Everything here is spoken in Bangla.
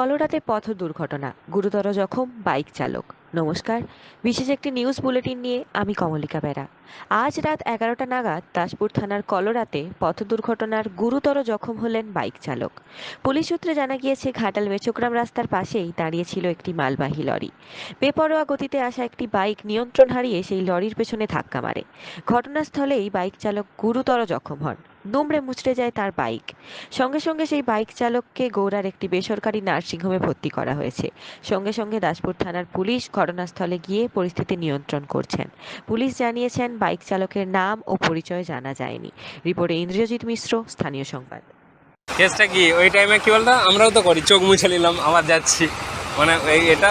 কলোরাতে পথ দুর্ঘটনা, গুরুতর জখম, বাইক চালক। নমস্কার, বিশেষ একটি নিউজ বুলেটিন নিয়ে আমি কমলিকা বেরা। আজ রাত এগারোটা নাগাদ দাসপুর থানার কলোরাতে পথ দুর্ঘটনার গুরুতর জখম হলেন বাইক চালক। পুলিশ সূত্রে জানা গিয়েছে, ঘাটাল মেচোগ্রাম রাস্তার পাশেই দাঁড়িয়েছিল একটি মালবাহী লরি। বেপরোয়া গতিতে আসা একটি বাইক নিয়ন্ত্রণ হারিয়ে সেই লরির পেছনে ধাক্কা মারে। ঘটনাস্থলেই বাইক চালক গুরুতর জখম হন। দুমড়ে মুচড়ে যায় তার বাইক সঙ্গে সঙ্গে সেই বাইক চালককে গৌড়ার একটি বেসরকারি নার্সিংহোমে ভর্তি করা হয়েছে সঙ্গে সঙ্গে দাসপুর থানার পুলিশ ঘটনাস্থলে গিয়ে পরিস্থিতি নিয়ন্ত্রণ করছেন পুলিশ জানিয়েছেন বাইক চালকের নাম ও পরিচয় জানা যায়নি রিপোর্টে ইন্দ্রজিৎ মিশ্র স্থানীয় সংবাদ কেসটা কি ওই টাইমে কি বলতো আমরাও তো করি চোখ মুছে নিলাম আবার যাচ্ছি মানে এই এটা